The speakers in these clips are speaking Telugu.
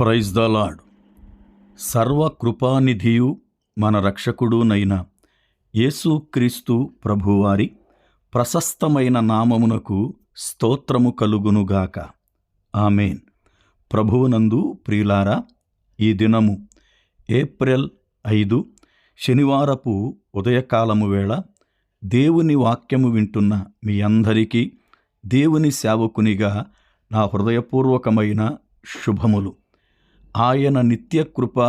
ప్రైజ్ ద లాడ్ సర్వకృపానిధియు మన రక్షకుడునైన యేసుక్రీస్తు ప్రభువారి ప్రశస్తమైన నామమునకు స్తోత్రము కలుగునుగాక ఆమెన్. ప్రభువునందు ప్రియులారా ఈ దినము ఏప్రిల్ ఐదు శనివారపు ఉదయకాలము వేళ దేవుని వాక్యము వింటున్న మీ అందరికీ దేవుని సేవకునిగా నా హృదయపూర్వకమైన శుభములు. ఆయన నిత్యకృప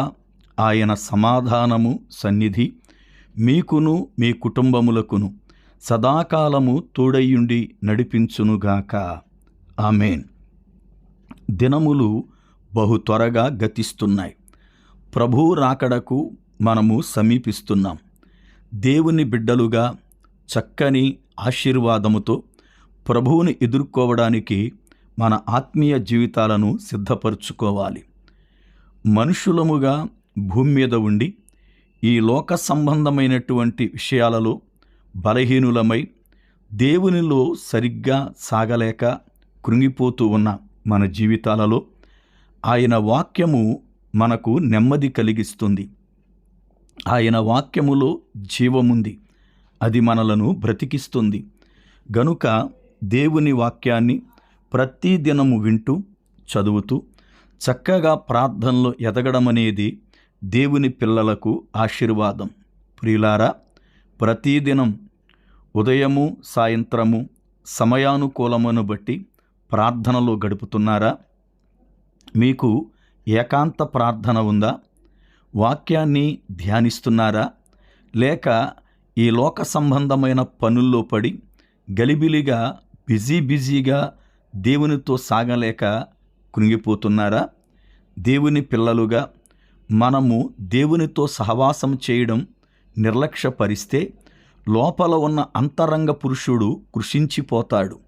ఆయన సమాధానము సన్నిధి మీకును మీ కుటుంబములకును సదాకాలము తోడయ్యుండి నడిపించునుగాక. ఆమెన్. దినములు బహు త్వరగా గతిస్తున్నాయి. ప్రభు రాకడకు మనము సమీపిస్తున్నాం. దేవుని బిడ్డలుగా చక్కని ఆశీర్వాదముతో ప్రభువుని ఎదుర్కోవడానికి మన ఆత్మీయ జీవితాలను సిద్ధపరచుకోవాలి. మనుషులముగా భూమి మీద ఉండి ఈ లోక సంబంధమైనటువంటి విషయాలలో బలహీనులమై దేవునిలో సరిగ్గా సాగలేక కృంగిపోతూ ఉన్న మన జీవితాలలో ఆయన వాక్యము మనకు నెమ్మది కలిగిస్తుంది. ఆయన వాక్యములో జీవముంది. అది మనలను బ్రతికిస్తుంది. గనుక దేవుని వాక్యాన్ని ప్రతి దినము వింటూ చదువుతూ చక్కగా ప్రార్థనలో ఎదగడం అనేది దేవుని పిల్లలకు ఆశీర్వాదం. ప్రియులారా ప్రతిదినం ఉదయము సాయంత్రము సమయానుకూలమును బట్టి ప్రార్థనలో గడుపుతున్నారా? మీకు ఏకాంత ప్రార్థన ఉందా? వాక్యాన్ని ధ్యానిస్తున్నారా? లేక ఈ లోక సంబంధమైన పనుల్లో పడి గలిబిలిగా బిజీ బిజీగా దేవునితో సాగలేక కృంగిపోతున్నారా దేవుని పిల్లలుగా మనము దేవునితో సహవాసం చేయడం నిర్లక్ష్యపరిస్తే లోపల ఉన్న అంతరంగ పురుషుడు కృషించిపోతాడు.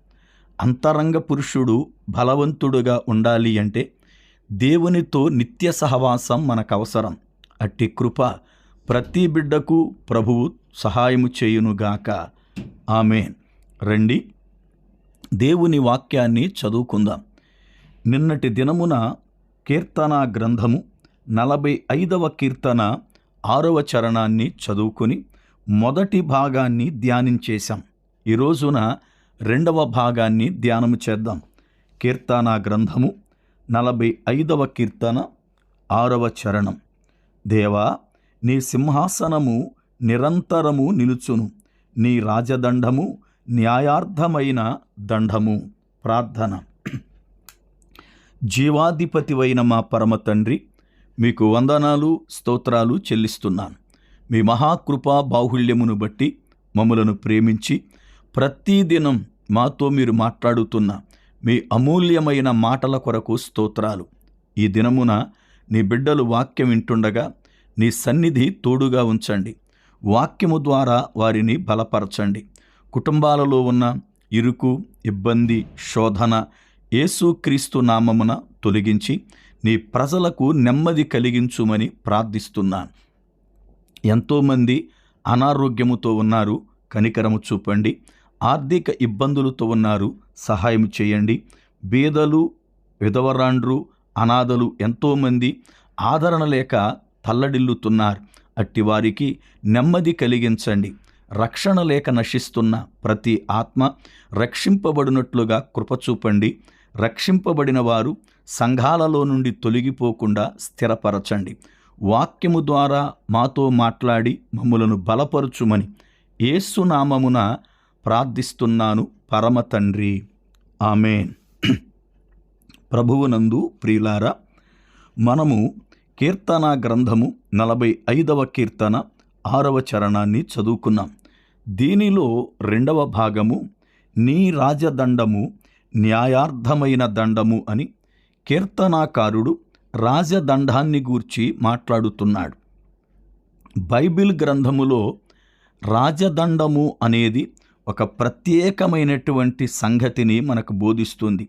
అంతరంగ పురుషుడు బలవంతుడుగా ఉండాలి అంటే దేవునితో నిత్య సహవాసం మనకు అవసరం అట్టి కృప ప్రతి బిడ్డకు ప్రభువు సహాయము చేయునుగాక ఆమె రండి. దేవుని వాక్యాన్ని చదువుకుందాం. నిన్నటి దినమున కీర్తన గ్రంథము నలభై ఐదవ కీర్తన ఆరవ చరణాన్ని చదువుకుని మొదటి భాగాన్ని ధ్యానించేశాం. ఈ రోజున రెండవ భాగాన్ని ధ్యానము చేద్దాం. కీర్తన గ్రంథము నలభై ఐదవ కీర్తన ఆరవ చరణం. దేవా నీ సింహాసనము నిరంతరము నిలుచును. నీ రాజదండము న్యాయార్థమైన దండము. ప్రార్థన. జీవాధిపతివైన మా పరమ తండ్రి మీకు వందనాలు స్తోత్రాలు చెల్లిస్తున్నాను. మీ మహాకృపా బాహుళ్యమును బట్టి మమ్మలను ప్రేమించి ప్రతిదినం మాతో మీరు మాట్లాడుతున్న మీ అమూల్యమైన మాటల కొరకు స్తోత్రాలు. ఈ దినమున నీ బిడ్డలు వాక్యం వింటుండగా నీ సన్నిధి తోడుగా ఉంచండి. వాక్యము ద్వారా వారిని బలపరచండి. కుటుంబాలలో ఉన్న ఇరుకు ఇబ్బంది శోధన యేసుక్రీస్తు నామమున తొలగించి నీ ప్రజలకు నెమ్మది కలిగించుమని ప్రార్థిస్తున్నాను ఎంతోమంది అనారోగ్యముతో ఉన్నారు కనికరము చూపండి. ఆర్థిక ఇబ్బందులతో ఉన్నారు సహాయం చేయండి. బీదలు విధవరాండ్రు అనాథలు ఎంతోమంది ఆదరణ లేక తల్లడిల్లుతున్నారు. అట్టి వారికి నెమ్మది కలిగించండి. రక్షణ లేక నశిస్తున్న ప్రతి ఆత్మ రక్షింపబడినట్లుగా కృపచూపండి రక్షింపబడిన వారు సంఘాలలో నుండి తొలగిపోకుండా స్థిరపరచండి. వాక్యము ద్వారా మాతో మాట్లాడి మమ్ములను బలపరుచుమని ఏసునామమున ప్రార్థిస్తున్నాను పరమ తండ్రి. ఆమెన్. ప్రభువునందు ప్రియులారా మనము కీర్తన గ్రంథము నలభై ఐదవ కీర్తన ఆరవ చరణాన్ని చదువుకున్నాం. దీనిలో రెండవ భాగము నీ రాజదండము న్యాయార్థమైన దండము అని కీర్తనాకారుడు రాజదండాన్ని గూర్చి మాట్లాడుతున్నాడు. బైబిల్ గ్రంథములో రాజదండము అనేది ఒక ప్రత్యేకమైనటువంటి సంగతిని మనకు బోధిస్తుంది.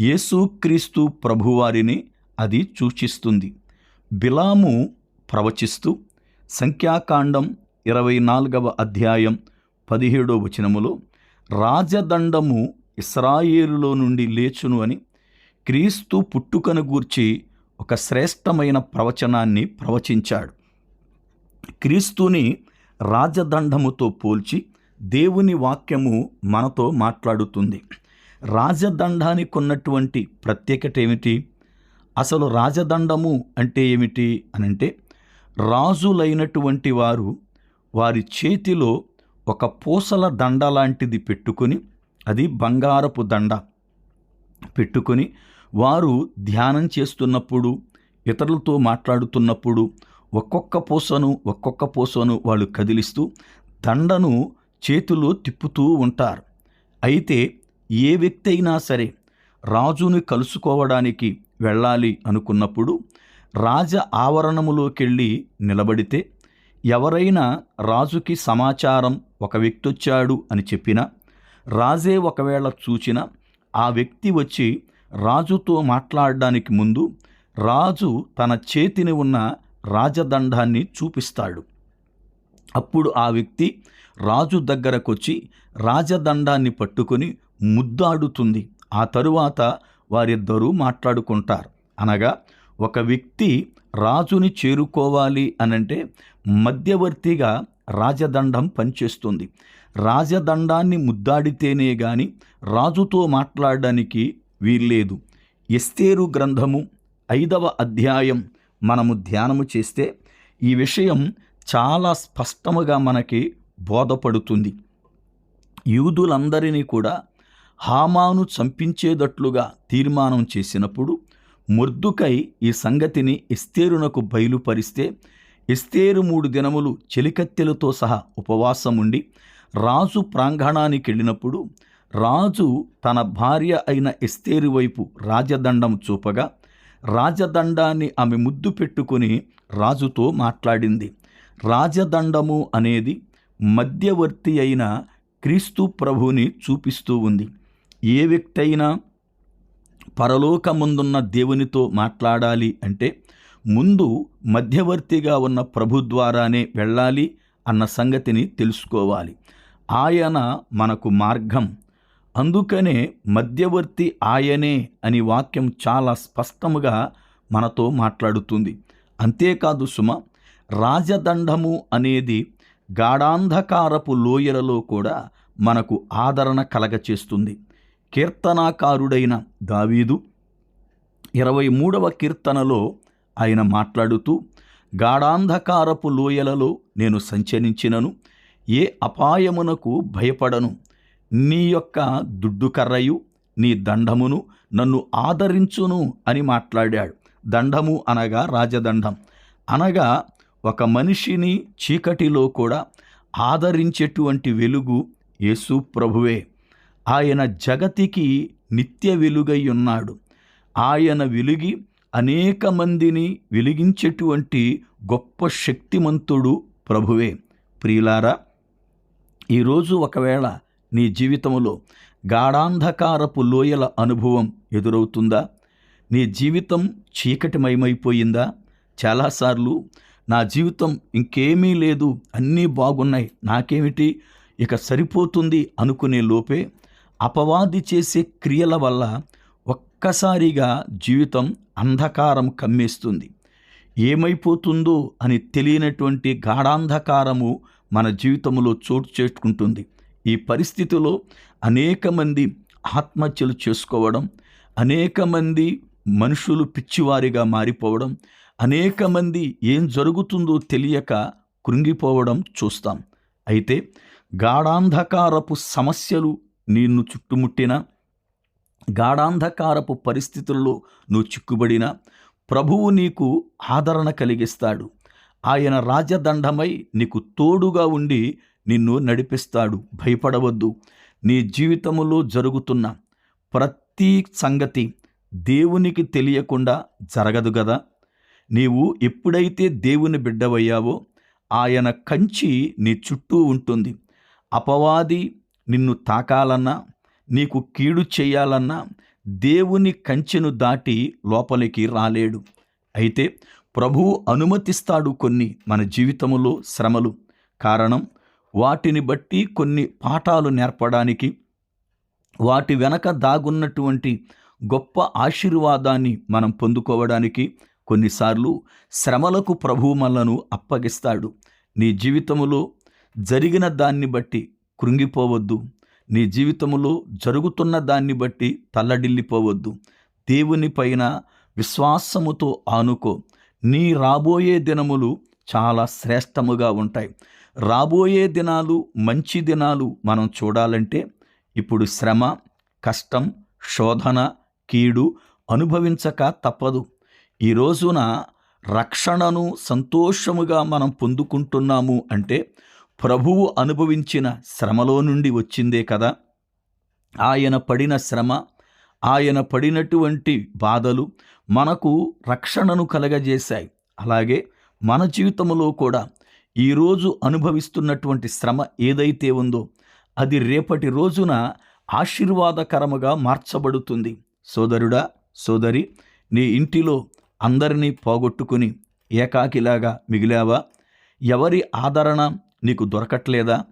యేసుక్రీస్తు ప్రభువారిని అది సూచిస్తుంది. బిలాము ప్రవచిస్తూ సంఖ్యాకాండం ఇరవై నాలుగవ అధ్యాయం పదిహేడో వచనములో రాజదండము ఇస్రాయేలులో నుండి లేచును అని క్రీస్తు పుట్టుకను గూర్చి ఒక శ్రేష్టమైన ప్రవచనాన్ని ప్రవచించాడు. క్రీస్తుని రాజదండముతో పోల్చి దేవుని వాక్యము మనతో మాట్లాడుతుంది. రాజదండానికి ఉన్నటువంటి ప్రత్యేకత ఏమిటి? అసలు రాజదండము అంటే ఏమిటి అనంటే రాజులైనటువంటి వారు వారి చేతిలో ఒక పూసల దండ లాంటిది పెట్టుకొని అది బంగారపు దండ. పెట్టుకొని వారు ధ్యానం చేస్తున్నప్పుడు ఇతరులతో మాట్లాడుతున్నప్పుడు ఒక్కొక్క పూసను ఒక్కొక్క పూసను వాళ్ళు కదిలిస్తూ దండను చేతిలో తిప్పుతూ ఉంటారు. అయితే ఏ వ్యక్తి అయినా సరే రాజుని కలుసుకోవడానికి వెళ్ళాలి అనుకున్నప్పుడు రాజ ఆవరణములోకెళ్ళి నిలబడితే ఎవరైనా రాజుకి సమాచారం ఒక వ్యక్తి వచ్చాడు అని చెప్పినా రాజే ఒకవేళ చూచినా ఆ వ్యక్తి వచ్చి రాజుతో మాట్లాడడానికి ముందు రాజు తన చేతిని ఉన్న రాజదండాన్ని చూపిస్తాడు. అప్పుడు ఆ వ్యక్తి రాజు దగ్గరకొచ్చి రాజదండాన్ని పట్టుకొని ముద్దాడుతుంది. ఆ తరువాత వారిద్దరూ మాట్లాడుకుంటారు. అనగా ఒక వ్యక్తి రాజుని చేరుకోవాలి అనంటే మధ్యవర్తిగా రాజదండం పనిచేస్తుంది. రాజదండాన్ని ముద్దాడితేనే గాని రాజుతో మాట్లాడడానికి వీల్లేదు. ఎస్తేరు గ్రంథము ఐదవ అధ్యాయం మనము ధ్యానము చేస్తే ఈ విషయం చాలా స్పష్టముగా మనకి బోధపడుతుంది. యూదులందరినీ కూడా హామాను చంపించేటట్లుగా తీర్మానం చేసినప్పుడు మొర్దుకై ఈ సంగతిని ఎస్తేరునకు బయలుపరిస్తే ఎస్తేరు మూడు దినములు చెలికత్తెలతో సహా ఉపవాసముండి రాజు ప్రాంగణానికి వెళ్ళినప్పుడు రాజు తన భార్య అయిన ఎస్తేరు వైపు రాజదండం చూపగా రాజదండాన్ని ఆమె ముద్దు పెట్టుకుని రాజుతో మాట్లాడింది. రాజదండము అనేది మధ్యవర్తి అయిన క్రీస్తు ప్రభుని చూపిస్తూ ఉంది. ఏ వ్యక్తి అయినా పరలోకముందున్న దేవునితో మాట్లాడాలి అంటే ముందు మధ్యవర్తిగా ఉన్న ప్రభు ద్వారానే వెళ్ళాలి అన్న సంగతిని తెలుసుకోవాలి. ఆయన మనకు మార్గం. అందుకనే మధ్యవర్తి ఆయనే అని వాక్యం చాలా స్పష్టముగా మనతో మాట్లాడుతుంది. అంతేకాదు సుమ రాజదండము అనేది గాఢాంధకారపు లోయలలో కూడా మనకు ఆదరణ కలగచేస్తుంది. కీర్తనాకారుడైన దావీదు ఇరవై మూడవ కీర్తనలో ఆయన మాట్లాడుతూ గాఢాంధకారపు లోయలలో నేను సంచరించినను ఏ అపాయమునకు భయపడను. నీ యొక్క దుడ్డుకర్రయు నీ దండమును నన్ను ఆదరించును అని మాట్లాడాడు. దండము అనగా రాజదండం. అనగా ఒక మనిషిని చీకటిలో కూడా ఆదరించేటువంటి వెలుగు యేసు ప్రభువే. ఆయన జగతికి నిత్య వెలుగై ఉన్నాడు. ఆయన వెలుగి అనేక మందిని వెలిగించేటువంటి గొప్ప శక్తిమంతుడు ప్రభువే. ప్రియులారా ఈరోజు ఒకవేళ నీ జీవితంలో గాఢాంధకారపు లోయల అనుభవం ఎదురవుతుందా? నీ జీవితం చీకటిమయమైపోయిందా? చాలాసార్లు నా జీవితం ఇంకేమీ లేదు అన్నీ బాగున్నాయి నాకేమిటి? ఇక సరిపోతుంది అనుకునే లోపే అపవాది చేసే క్రియల వల్ల ఒక్కసారిగా జీవితం అంధకారం కమ్మేస్తుంది. ఏమైపోతుందో అని తెలియనటువంటి గాఢాంధకారము మన జీవితంలో చోటు చేసుకుంటుంది. ఈ పరిస్థితిలో అనేక మంది ఆత్మహత్యలు చేసుకోవడం అనేక మంది మనుషులు పిచ్చివారిగా మారిపోవడం అనేక మంది ఏం జరుగుతుందో తెలియక కృంగిపోవడం చూస్తాం. అయితే గాఢాంధకారపు సమస్యలు నిన్ను చుట్టుముట్టిన గాఢాంధకారపు పరిస్థితుల్లో నువ్వు చిక్కుబడిన ప్రభువు నీకు ఆదరణ కలిగిస్తాడు. ఆయన రాజదండమై నీకు తోడుగా ఉండి నిన్ను నడిపిస్తాడు. భయపడవద్దు. నీ జీవితములో జరుగుతున్న ప్రతి సంగతి దేవునికి తెలియకుండా జరగదు కదా నీవు ఎప్పుడైతే దేవుని బిడ్డవయ్యావో ఆయన కంచి నీ చుట్టూ ఉంటుంది. అపవాది నిన్ను తాకాలన్నా నీకు కీడు చేయాలన్నా దేవుని కంచెను దాటి లోపలికి రాలేడు. అయితే ప్రభువు అనుమతిస్తాడు కొన్ని మన జీవితములో శ్రమలు. కారణం వాటిని బట్టి కొన్ని పాఠాలు నేర్పడానికి వాటి వెనక దాగున్నటువంటి గొప్ప ఆశీర్వాదాన్ని మనం పొందుకోవడానికి కొన్నిసార్లు శ్రమలకు ప్రభువు మనలను అప్పగిస్తాడు. నీ జీవితములో జరిగిన దాన్ని బట్టి కృంగిపోవద్దు. నీ జీవితములో జరుగుతున్న దాన్ని బట్టి తల్లడిల్లిపోవద్దు. దేవుని పైన విశ్వాసముతో ఆనుకో. నీ రాబోయే దినములు చాలా శ్రేష్టముగా ఉంటాయి. రాబోయే దినాలు మంచి దినాలు మనం చూడాలంటే ఇప్పుడు శ్రమ కష్టం శోధన కీడు అనుభవించక తప్పదు. ఈ రోజున రక్షణను సంతోషముగా మనం పొందుకుంటున్నాము అంటే ప్రభువు అనుభవించిన శ్రమలో నుండి వచ్చిందే కదా. ఆయన పడిన శ్రమ ఆయన పడినటువంటి బాధలు మనకు రక్షణను కలగజేశాయి. అలాగే మన జీవితంలో కూడా ఈరోజు అనుభవిస్తున్నటువంటి శ్రమ ఏదైతే ఉందో అది రేపటి రోజున ఆశీర్వాదకరముగా మార్చబడుతుంది. సోదరుడా సోదరి నీ ఇంటిలో అందరినీ పోగొట్టుకుని ఏకాకిలాగా మిగిలావా? ఎవరి ఆదరణ నీకు దొరకట్లేదా?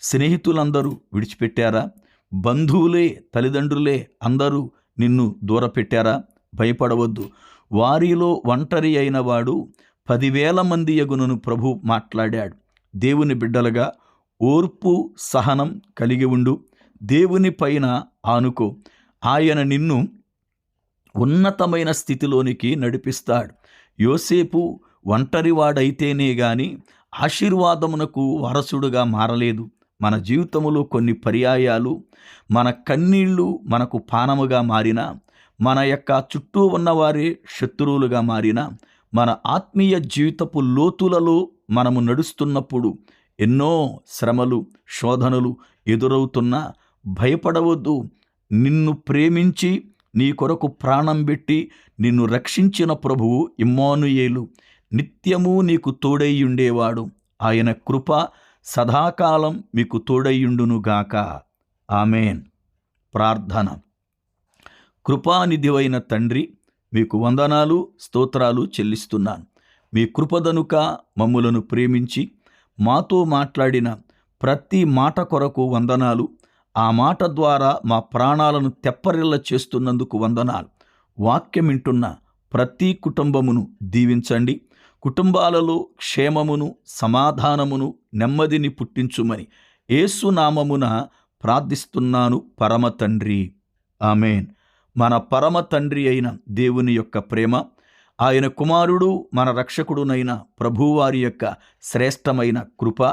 స్నేహితులందరూ విడిచిపెట్టారా? బంధువులే తల్లిదండ్రులే అందరూ నిన్ను దూరపెట్టారా? భయపడవద్దు. వారిలో ఒంటరి అయిన వాడు పదివేల మంది యగునను ప్రభు మాట్లాడాడు. దేవుని బిడ్డలుగా ఓర్పు సహనం కలిగి ఉండు. దేవుని పైన ఆనుకో. ఆయన నిన్ను ఉన్నతమైన స్థితిలోనికి నడిపిస్తాడు. యోసేపు ఒంటరివాడైతేనే గాని ఆశీర్వాదమునకు వారసుడుగా మారలేదు. మన జీవితములో కొన్ని పర్యాయాలు మన కన్నీళ్ళు మనకు పానముగా మారిన మన యొక్క చుట్టూ ఉన్నవారే శత్రువులుగా మారిన మన ఆత్మీయ జీవితపు లోతులలో మనము నడుస్తున్నప్పుడు ఎన్నో శ్రమలు శోధనలు ఎదురవుతున్నా భయపడవద్దు. నిన్ను ప్రేమించి నీ కొరకు ప్రాణం పెట్టి నిన్ను రక్షించిన ప్రభువు ఇమ్మానుయేలు. నిత్యము నీకు తోడైయుండేవాడు ఆయన కృప సదాకాలం మీకు తోడయ్యుండునుగాక ఆమెన్. ప్రార్థన. కృపానిధివైన తండ్రి మీకు వందనాలు స్తోత్రాలు చెల్లిస్తున్నాను. మీ కృపదనుక మమ్ములను ప్రేమించి మాతో మాట్లాడిన ప్రతి మాట కొరకు వందనాలు. ఆ మాట ద్వారా మా ప్రాణాలను తెప్పరిల్ల చేస్తున్నందుకు వందనాలు. వాక్యం వింటున్న ప్రతి కుటుంబమును దీవించండి. కుటుంబాలలో క్షేమమును సమాధానమును నెమ్మదిని పుట్టించుమని ఏసునామమున ప్రార్థిస్తున్నాను పరమ తండ్రి. ఆమెన్. మన పరమ తండ్రి అయిన దేవుని యొక్క ప్రేమ ఆయన కుమారుడు మన రక్షకుడునైన ప్రభువారి యొక్క శ్రేష్టమైన కృప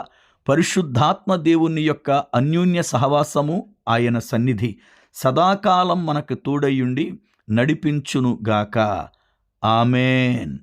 పరిశుద్ధాత్మ దేవుని యొక్క అన్యోన్య సహవాసము ఆయన సన్నిధి సదాకాలం మనకు తోడయుండి నడిపించునుగాక. ఆమెన్.